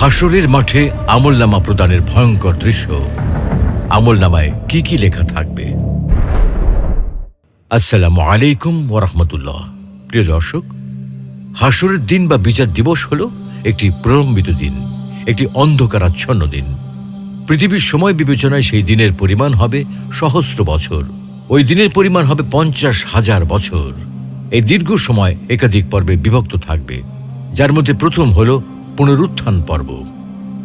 হাসরের মাঠে আমলনামা প্রদানের ভয়ঙ্কর দৃশ্য। আমলনামায় কি কি লেখা থাকবে? আসসালামু আলাইকুম ওরহমতুল্লাহ প্রিয় দর্শক হাসরের দিন বা বিচার দিবস হল একটি প্রলম্বিত দিন, একটি অন্ধকারাচ্ছন্ন দিন। পৃথিবীর সময় বিবেচনায় সেই দিনের পরিমাণ হবে সহস্র বছর। ওই দিনের পরিমাণ হবে পঞ্চাশ হাজার বছর। এই দীর্ঘ সময় একাধিক পর্বে বিভক্ত থাকবে, যার মধ্যে প্রথম হল পুনরুত্থান পর্ব।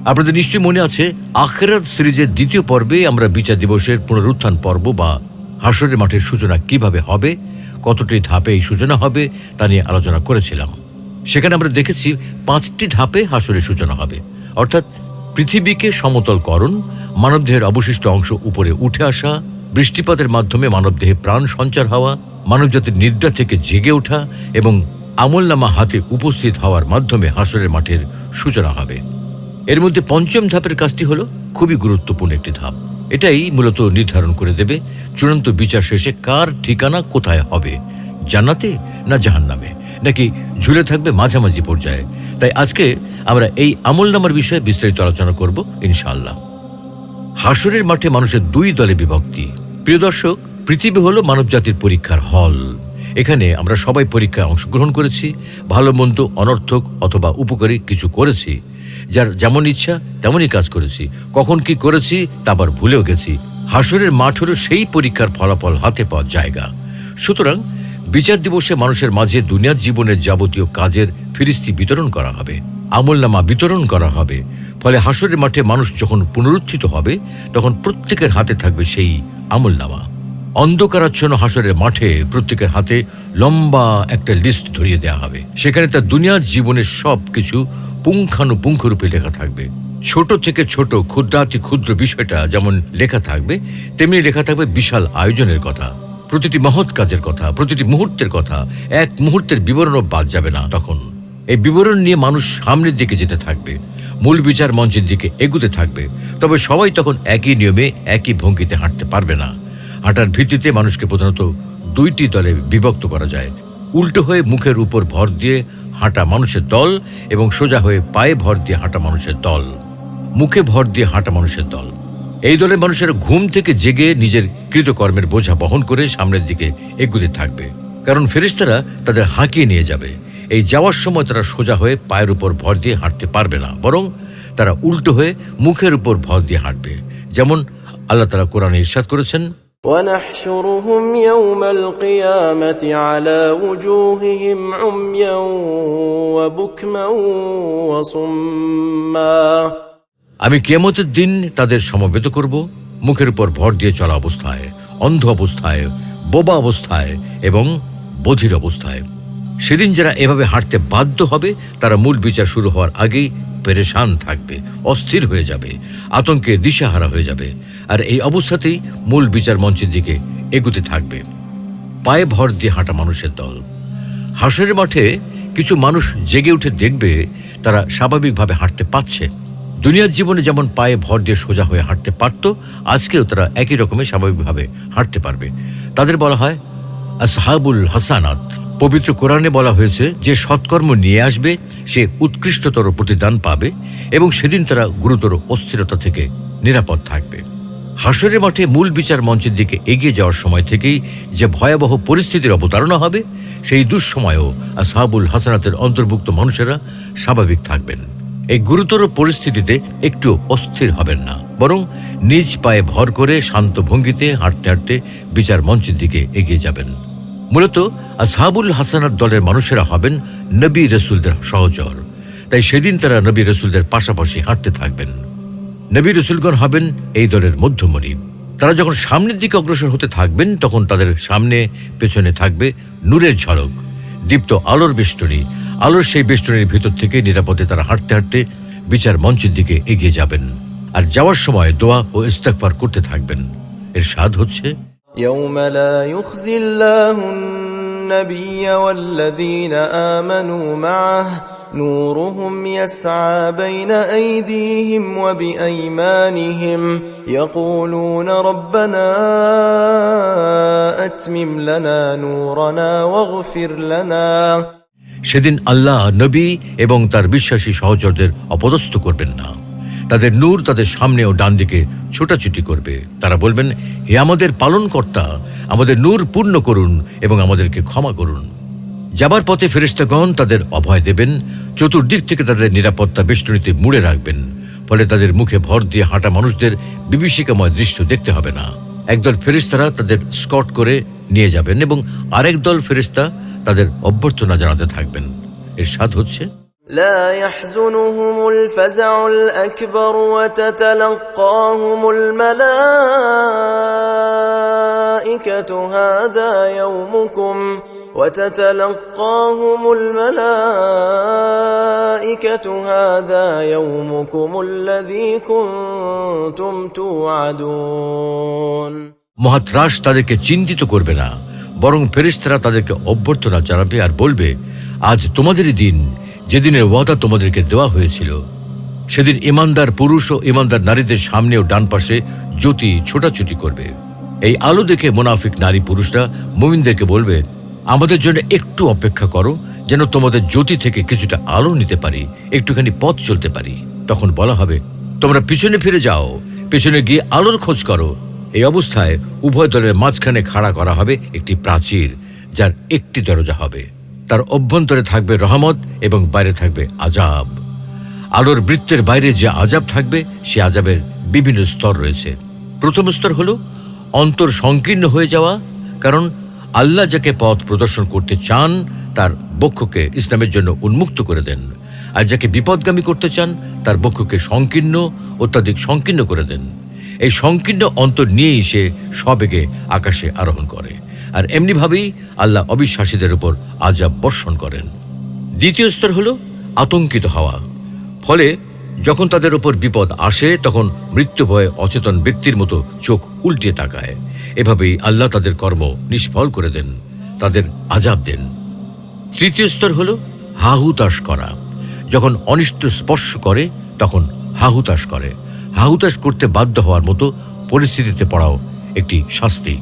আপনাদের নিশ্চয়ই মনে আছে, আখেরাত সিরিজের দ্বিতীয় পর্বে আমরা বিচার দিবসের পুনরুত্থান পর্ব বা হাসরের মাঠের সূচনা কীভাবে হবে, কতটি ধাপে এই সূচনা হবে, তা নিয়ে আলোচনা করেছিলাম। সেখানে আমরা দেখেছি পাঁচটি ধাপে হাসরের সূচনা হবে। অর্থাৎ পৃথিবীকে সমতলকরণ, মানবদেহের অবশিষ্ট অংশ উপরে উঠে আসা, বৃষ্টিপাতের মাধ্যমে মানবদেহে প্রাণ সঞ্চার হওয়া, মানবজাতির নিদ্রা থেকে জেগে ওঠা এবং আমলনামা হাতে উপস্থিত হওয়ার মাধ্যমে হাসরের মাঠের সূচনা হবে। এর মধ্যে পঞ্চম ধাপের কাজটি হলো খুবই গুরুত্বপূর্ণ একটি ধাপ। এটাই মূলত নির্ধারণ করে দেবে চূড়ান্ত বিচার শেষে কার ঠিকানা কোথায় হবে, জান্নাতে না জাহান্নামে, নাকি ঝুলে থাকবে মাঝামাঝি পর্যায়ে। তাই আজকে আমরা এই আমলনামার বিষয়ে বিস্তারিত আলোচনা করব, ইনশাআল্লাহ। হাসরের মাঠে মানুষের দুই দলে বিভক্তি। প্রিয় দর্শক, পৃথিবী হলো মানবজাতির পরীক্ষার হল। এখানে আমরা সবাই পরীক্ষায় অংশগ্রহণ করেছি, ভালো মন্দ, অনর্থক অথবা উপকারী কিছু করেছি। যার যেমন ইচ্ছা, তেমনই কাজ করেছি। কখন কি করেছি, তা আবার ভুলেও গেছি। হাসরের মাঠ হলো সেই পরীক্ষার ফলাফল হাতে পাওয়ার জায়গা। সুতরাং, বিচার দিবসে মানুষের মাঝে দুনিয়ার জীবনের যাবতীয় কাজের ফিরিস্তি বিতরণ করা হবে, আমলনামা বিতরণ করা হবে। ফলে হাসরের মাঠে মানুষ যখন পুনরুত্থিত হবে, তখন প্রত্যেকের হাতে থাকবে সেই আমলনামা। অন্ধকারাচ্ছন্ন হাসরের মাঠে প্রত্যেকের হাতে লম্বা একটা লিস্ট ধরিয়ে দেওয়া হবে। সেখানে তার দুনিয়ার জীবনের সব কিছু পুঙ্খানুপুঙ্খরূপে লেখা থাকবে। ছোট থেকে ছোট ক্ষুদ্রাতি ক্ষুদ্র বিষয়টা যেমন লেখা থাকবে, তেমনি লেখা থাকবে বিশাল আয়োজনের কথা, প্রতিটি মহৎ কাজের কথা, প্রতিটি মুহূর্তের কথা। এক মুহূর্তের বিবরণও বাদ যাবে না তখন। এই বিবরণ নিয়ে মানুষ সামনের দিকে যেতে থাকবে, মূল বিচার মঞ্চের দিকে এগুতে থাকবে। তবে সবাই তখন একই নিয়মে, একই ভঙ্গিতে হাঁটতে পারবে না। হাঁটার ভিত্তিতে মানুষকে প্রধানত দুইটি দলে বিভক্ত করা যায়। উল্টো হয়ে মুখের উপর ভর দিয়ে হাঁটা মানুষের দল এবং সোজা হয়ে পায়ে ভর দিয়ে হাঁটা মানুষের দল। মুখে ভর দিয়ে হাঁটা মানুষের দল। এই দলের মানুষের ঘুম থেকে জেগে নিজের কৃতকর্মের বোঝা বহন করে সামনের দিকে এগুতে থাকবে। কারণ ফেরিস্তারা তাদের হাঁকিয়ে নিয়ে যাবে। এই যাওয়ার সময় তারা সোজা হয়ে পায়ের উপর ভর দিয়ে হাঁটতে পারবে না, বরং তারা উল্টো হয়ে মুখের উপর ভর দিয়ে হাঁটবে। যেমন আল্লাহ তালা কোরআনে ইরশাদ করেছেন ونحشرهم يوم القيامة على وجوههم عميا وبكما وصما আমি কেমতের দিন তাদের সমবেত করব মুখের উপর ভর দিয়ে চলা অবস্থায় অন্ধ অবস্থায় বোবা অবস্থায় এবং বধির অবস্থায় সেদিন যারা এভাবে হাঁটতে বাধ্য হবে, তারা মূল বিচার শুরু হওয়ার আগেই পেরেশান থাকবে, অস্থির হয়ে যাবে আতঙ্কে দিশাহারা হয়ে যাবে। আর এই অবস্থাতেই মূল বিচার মঞ্চের দিকে এগুতে থাকবে। পায়ে ভর দিয়ে হাঁটা মানুষের দল। হাসরের মাঠে কিছু মানুষ জেগে উঠে দেখবে তারা স্বাভাবিকভাবে হাঁটতে পারছে। দুনিয়ার জীবনে যেমন পায়ে ভর দিয়ে সোজা হয়ে হাঁটতে পারত, আজকেও তারা একই রকমের স্বাভাবিকভাবে হাঁটতে পারবে। তাদের বলা হয় আসহাবুল হাসানাত। পবিত্র কোরআনে বলা হয়েছে, যে সৎকর্ম নিয়ে আসবে, সে উৎকৃষ্টতর প্রতিদান পাবে এবং সেদিন তারা গুরুতর অস্থিরতা থেকে নিরাপদ থাকবে। হাসরের মাঠে মূল বিচার মঞ্চের দিকে এগিয়ে যাওয়ার সময় থেকেই যে ভয়াবহ পরিস্থিতির অবতারণা হবে, সেই দুঃসময়েও আসহাবুল হাসানাতের অন্তর্ভুক্ত মানুষেরা স্বাভাবিক থাকবেন। এই গুরুতর পরিস্থিতিতে একটু অস্থির হবেন না, বরং নিজ পায়ে ভর করে শান্ত ভঙ্গিতে হাঁটতে হাঁটতে বিচার মঞ্চের দিকে এগিয়ে যাবেন। মূলত আসহাবুল হাসানার দলের মানুষেরা হবেন নবী রসুলদের সহচর। তাই সেদিন তারা নবী রসুলদের পাশাপাশি হাঁটতে থাকবেন। নবী রসুলগণ হবেন এই দলের মধ্যমণি। তারা যখন সামনের দিকে অগ্রসর হতে থাকবেন, তখন তাদের সামনে পেছনে থাকবে নূরের ঝলক, দীপ্ত আলোর বেষ্টনী। আলোর সেই বেষ্টনীর ভিতর থেকে নিরাপদে তারা হাঁটতে হাঁটতে বিচার মঞ্চের দিকে এগিয়ে যাবেন। আর যাওয়ার সময় দোয়া ও ইস্তেকবার করতে থাকবেন। এর স্বাদ হচ্ছে يوم لا يخزي الله النبي والذين آمنوا معه نورهم يسعى بين أيديهم وبأيمانهم يقولون ربنا أتمم لنا نورنا واغفر لنا সেদিন আল্লাহ নবী এবং তার বিশ্বাসী সহচরদের অপদস্থ করবেন না তাদের নূর তাদের সামনে ও ডান দিকে ছোটাছুটি করবে। তারা বলবেন, হে আমাদের পালনকর্তা, আমাদের নূর পূর্ণ করুন এবং আমাদেরকে ক্ষমা করুন। যাবার পথে ফেরেস্তাগণ তাদের অভয় দেবেন, চতুর্দিক থেকে তাদের নিরাপত্তা বেষ্টনীতে মুড়ে রাখবেন, ফলে তাদের মুখে ভর দিয়ে হাঁটা মানুষদের বিভীষিকাময় দৃশ্য দেখতে হবে না। একদল ফেরিস্তারা তাদের স্কট করে নিয়ে যাবেন এবং আরেক দল ফেরিস্তা তাদের অভ্যর্থনা জানাতে থাকবেন। এর স্বাদ হচ্ছে لا يحزنهم الفزع الأكبر وتتلقاهم الملائكة هذا يومكم وتتلقاهم الملائكة هذا يومكم الذي كنتم توعدون মহাত্রাস তাদেরকে চিন্তিত করবে না বরং ফেরিস্তারা তাদেরকে অভ্যর্থনা জানাবে আর বলবে আজ তোমাদেরই দিন যেদিনের ওয়াদা তোমাদেরকে দেওয়া হয়েছিল, সেদিন ইমানদার পুরুষ ও ইমানদার নারীদের সামনে ও ডান পাশে জ্যোতি ছোটাছুটি করবে। এই আলো দেখে মোনাফিক নারী পুরুষরা মুমিনদেরকে বলবে, আমাদের জন্য একটু অপেক্ষা করো, যেন তোমাদের জ্যোতি থেকে কিছুটা আলো নিতে পারি, একটুখানি পথ চলতে পারি। তখন বলা হবে, তোমরা পিছনে ফিরে যাও, পেছনে গিয়ে আলোর খোঁজ করো। এই অবস্থায় উভয় দলের মাঝখানে খাড়া করা হবে একটি প্রাচীর, যার একটি দরজা হবে। তার অভ্যন্তরে থাকবে রহমত এবং বাইরে থাকবে আজাব। আলোর বৃত্তের বাইরে যে আজাব থাকবে, সে আজাবের বিভিন্ন স্তর রয়েছে। প্রথম স্তর হলো অন্তর সংকীর্ণ হয়ে যাওয়া, কারণ আল্লাহ যাকে পথ প্রদর্শন করতে চান, তার বক্ষকে ইসলামের জন্য উন্মুক্ত করে দেন। আর যাকে বিপদগামী করতে চান, তার বক্ষকে সংকীর্ণ, অত্যাধিক সংকীর্ণ করে দেন। এই সংকীর্ণ অন্তর নিয়েই সে সবেগে আকাশে আরোহণ করে। আর এমনিভাবেই আল্লাহ অবিশ্বাসীদের উপর আজাব বর্ষণ করেন। দ্বিতীয় স্তর হল আতঙ্কিত হওয়া। ফলে যখন তাদের উপর বিপদ আসে, তখন মৃত্যু ভয়ে অচেতন ব্যক্তির মতো চোখ উল্টে তাকায়। এভাবেই আল্লাহ তাদের কর্ম নিষ্ফল করে দেন, তাদের আজাব দেন। তৃতীয় স্তর হলো হাহুতাস করা। যখন অনিষ্ট স্পর্শ করে, তখন হাহুতাস করে। হাহুতাস করতে বাধ্য হওয়ার মতো পরিস্থিতিতে পড়াও একটি শাস্তি।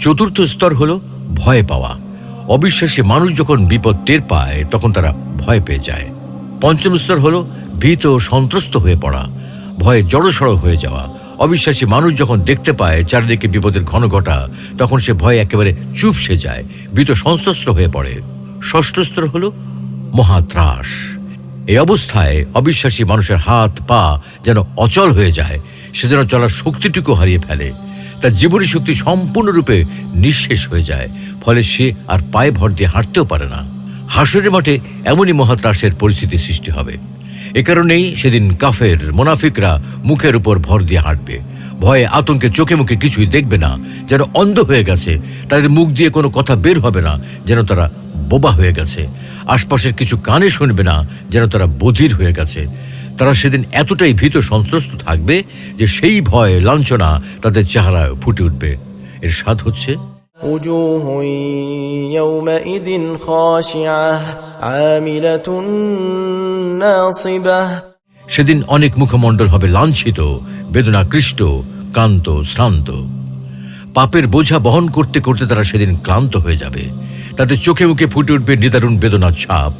চতুর্থ স্তর হলো ভয় পাওয়া। অবিশ্বাসী মানুষ যখন বিপদ টের পায়, তখন তারা ভয় পেয়ে যায়। পঞ্চম স্তর হলো ভীত ও সন্ত্রস্ত হয়ে পড়া। ভয়ে জড়সড় হয়ে যাওয়া। অবিশ্বাসী মানুষ যখন দেখতে পায় চারিদিকে বিপদের ঘন ঘটা, তখন সে ভয়ে একেবারে চুপসে যায়, ভীত সন্ত্রস্ত হয়ে পড়ে। ষষ্ঠ স্তর হলো মহাত্রাস। এই অবস্থায় অবিশ্বাসী মানুষের হাত, পা যেন অচল হয়ে যায়, সে যেন চলার শক্তিটুকু হারিয়ে ফেলে। তার জীবনী শক্তি সম্পূর্ণরূপে নিঃশেষ হয়ে যায়, ফলে সে আর পায়ে ভর দিয়ে হাঁটতেও পারে না। হাসরের মাঠে এমনই মহাত্রাসের পরিস্থিতি সৃষ্টি হবে। এ কারণেই সেদিন কাফের মোনাফিকরা মুখের উপর ভর দিয়ে হাঁটবে। ভয়ে আতঙ্কে চোখে মুখে কিছুই দেখবে না, যেন অন্ধ হয়ে গেছে। তাদের মুখ দিয়ে কোনো কথা বের হবে না, যেন তারা বোবা হয়ে গেছে। আশপাশের কিছু কানে শুনবে না, যেন তারা বধির হয়ে গেছে। তারা সেদিন এতটাই ভীত সন্ত্রস্ত থাকবে যে সেই ভয় লাঞ্ছনা তাদের চেহারায় ফুটে উঠবে এর স্বাদ হচ্ছে وجوه يومئذ خاشعة عاملة ناصبة সেদিন অনেক মুখমণ্ডল হবে লাঞ্ছিত বেদনাকৃষ্ট ক্লান্ত শ্রান্ত পাপের বোঝা বহন করতে করতে তারা সেদিন ক্লান্ত হয়ে যাবে তাদের চোখে মুখে ফুটে উঠবে নিদারুণ বেদনার ছাপ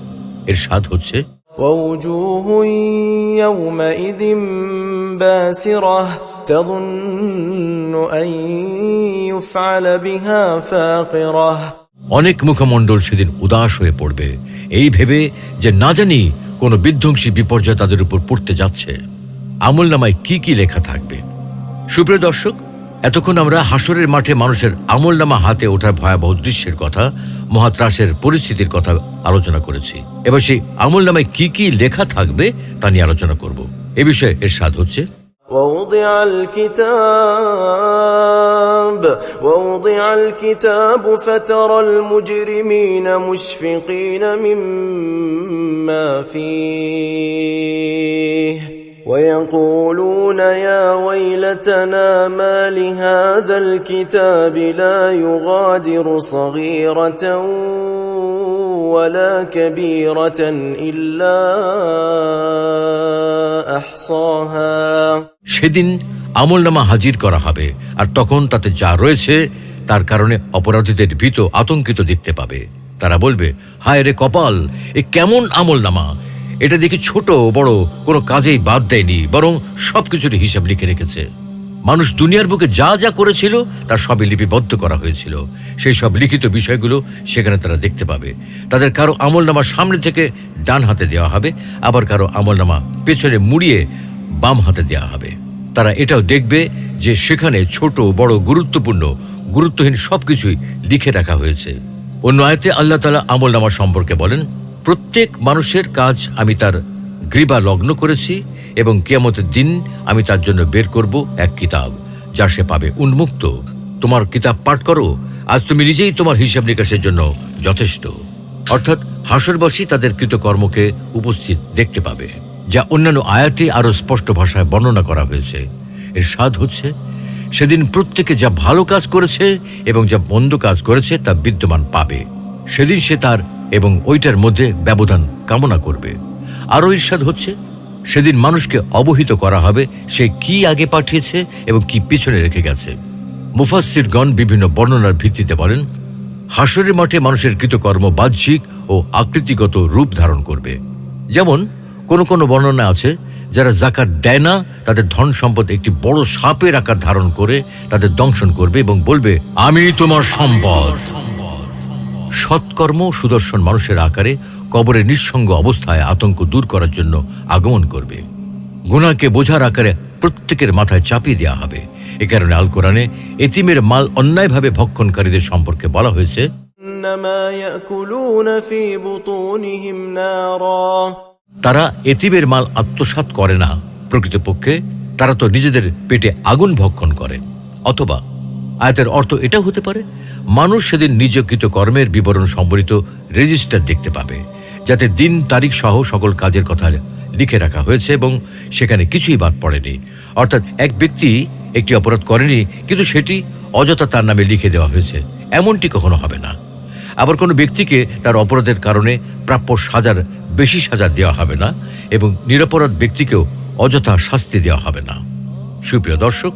এর স্বাদ হচ্ছে ووجوه يومئذ باسرة تظن أن يفعل بها فاقرة অনেক মুখমণ্ডল সেদিন উদাস হয়ে পড়বে এই ভেবে যে না জানি কোনো বিধ্বংসী বিপর্যয় তাদের উপর পড়তে যাচ্ছে আমল নামায় কি কি লেখা থাকবে সুপ্রিয় দর্শক এতক্ষণ আমরা হাসরের মাঠে মানুষের আমল নামা হাতে ওঠার ভয়াবহ দৃশ্যের কথা মহাত্রাসের পরিস্থিতির কথা আলোচনা করেছি এবার সেই আমল নামায় কি কি লেখা থাকবে তা নিয়ে আলোচনা করব এ বিষয়ে এর স্বাদ হচ্ছে ووضع الكتاب ووضع الكتاب فترى المجرمين مشفقين مما فيه ويقولون يا ويلتنا ما لهذا الكتاب لا يغادر صغيرة ولا كبيرة إلا أحصاها সেদিন আমলনামা হাজির করা হবে আর তখন তাতে যা রয়েছে তার কারণে অপরাধীদের ভীত আতঙ্কিত দেখতে পাবে তারা বলবে হায় রে কপাল এ কেমন আমল নামা এটা দেখি ছোট বড় কোনো কাজেই বাদ দেয়নি, বরং সবকিছুর হিসাব লিখে রেখেছে। মানুষ দুনিয়ার বুকে যা যা করেছিল তার সবই লিপিবদ্ধ করা হয়েছিল। সেই সব লিখিত বিষয়গুলো সেখানে তারা দেখতে পাবে। তাদের কারও আমল নামা সামনে থেকে ডান হাতে দেওয়া হবে, আবার কারও আমল নামা পেছনে মুড়িয়ে বাম হাতে দেওয়া হবে। তারা এটাও দেখবে যে সেখানে ছোট, বড়, গুরুত্বপূর্ণ, গুরুত্বহীন সবকিছুই লিখে রাখা হয়েছে। অন্য আয়তে আল্লাহ তালা আমল নামা সম্পর্কে বলেন প্রত্যেক মানুষের কাজ আমি তার গ্রীবা লগ্ন করেছি এবং কিয়ামতের দিন আমি তার জন্য বের করব এক কিতাব, যা সে পাবে উন্মুক্ত। তোমার কিতাব পাঠ করো, আজ তুমি নিজেই তোমার হিসাব নিকাশের জন্য যথেষ্ট। অর্থাৎ হাসরবাসী তাদের কৃতকর্মকে উপস্থিত দেখতে পাবে, যা অন্যান্য আয়াতে আরও স্পষ্ট ভাষায় বর্ণনা করা হয়েছে। এর স্বাদ হচ্ছে, সেদিন প্রত্যেকে যা ভালো কাজ করেছে এবং যা মন্দ কাজ করেছে তা বিদ্যমান পাবে। সেদিন সে তার এবং ওইটার মধ্যে ব্যবধান কামনা করবে। আরও ঈর্ষাদ হচ্ছে, সেদিন মানুষকে অবহিত করা হবে সে কি আগে পাঠিয়েছে এবং কি পিছনে রেখে গেছে। মুফাসিরগণ বিভিন্ন বর্ণনার ভিত্তিতে বলেন হাসরের মাঠে মানুষের কৃতকর্ম বাহ্যিক ও আকৃতিগত রূপ ধারণ করবে। যেমন, কোন কোন বর্ণনা আছে, যারা জাকাত দেয় না, তাদের ধন সম্পদ একটি বড় সাপের আকার ধারণ করে তাদের দংশন করবে এবং বলবে, আমি তোমার সম্পদ। সৎকর্ম সুদর্শন মানুষের আকারে কবরের নিঃসঙ্গ অবস্থায় আতঙ্ক দূর করার জন্য আগমন করবে। গুণাকে বোঝার আকারে প্রত্যেকের মাথায় চাপিয়ে দেওয়া হবে। এ কারণে আল কোরআনে এতিমের মাল অন্যায়ভাবে ভক্ষণকারীদের সম্পর্কে বলা হয়েছে তারা এতিমের মাল আত্মসাত করে না। প্রকৃতপক্ষে তারা তো নিজেদের পেটে আগুন ভক্ষণ করে অথবা আয়াতের অর্থ এটা হতে পারে, মানুষ সেদিন নিজকৃত কর্মের বিবরণ সম্বলিত রেজিস্টার দেখতে পাবে, যাতে দিন, তারিখ সহ সকল কাজের কথা লিখে রাখা হয়েছে এবং সেখানে কিছুই বাদ পড়েনি। অর্থাৎ এক ব্যক্তি একটি অপরাধ করেনি, কিন্তু সেটি অযথা তার নামে লিখে দেওয়া হয়েছে। এমনটি কখনো হবে না। আবার কোনো ব্যক্তিকে তার অপরাধের কারণে প্রাপ্য সাজার বেশি সাজা দেওয়া হবে না এবং নিরপরাধ ব্যক্তিকেও অযথা শাস্তি দেওয়া হবে না। সুপ্রিয় দর্শক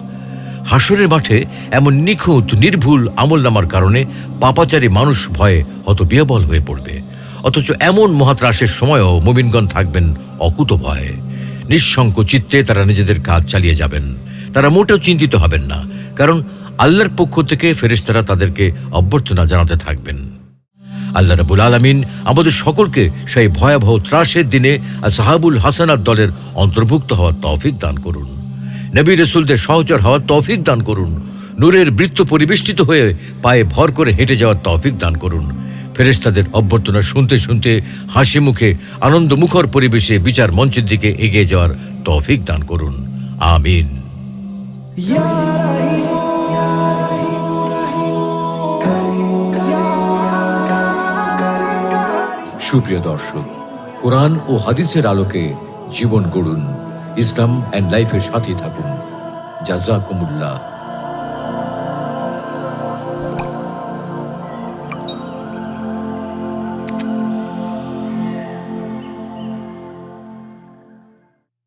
হাসরের মাঠে এমন নিখুঁত, নির্ভুল আমল নামার কারণে পাপাচারী মানুষ ভয়ে হত বিহবল হয়ে পড়বে। অথচ এমন মহাত্রাসের সময়ও মুমিনগণ থাকবেন অকুত ভয়ে। নিঃশঙ্ক চিত্তে তারা নিজেদের কাজ চালিয়ে যাবেন। তারা মোটেও চিন্তিত হবেন না, কারণ আল্লাহর পক্ষ থেকে ফেরেশতারা তাদেরকে অভ্যর্থনা জানাতে থাকবেন। আল্লাহ রাবুল আলমিন আমাদের সকলকে সেই ভয়াবহ ত্রাসের দিনে সাহাবুল হাসানার দলের অন্তর্ভুক্ত হওয়ার তৌফিক দান করুন। নবী রসুলদের সহচর হওয়ার তৌফিক দান করুন। নূরের বৃত্ত পরিবেষ্টিত হয়ে পায়ে ভর করে হেঁটে যাওয়ার তৌফিক দান করুন। ফেরেশতাদের অভ্যর্থনা শুনতে শুনতে হাসি মুখে আনন্দ মুখর পরিবেশে বিচার মঞ্চের দিকে এগিয়ে যাওয়ার তৌফিক দান করুন। আমিন। সুপ্রিয় দর্শক, কোরআন ও হাদিসের আলোকে জীবন গড়ুন। ইসলাম অ্যান্ড লাইফের সাথে থাকুন। জাজাকুমুল্লাহ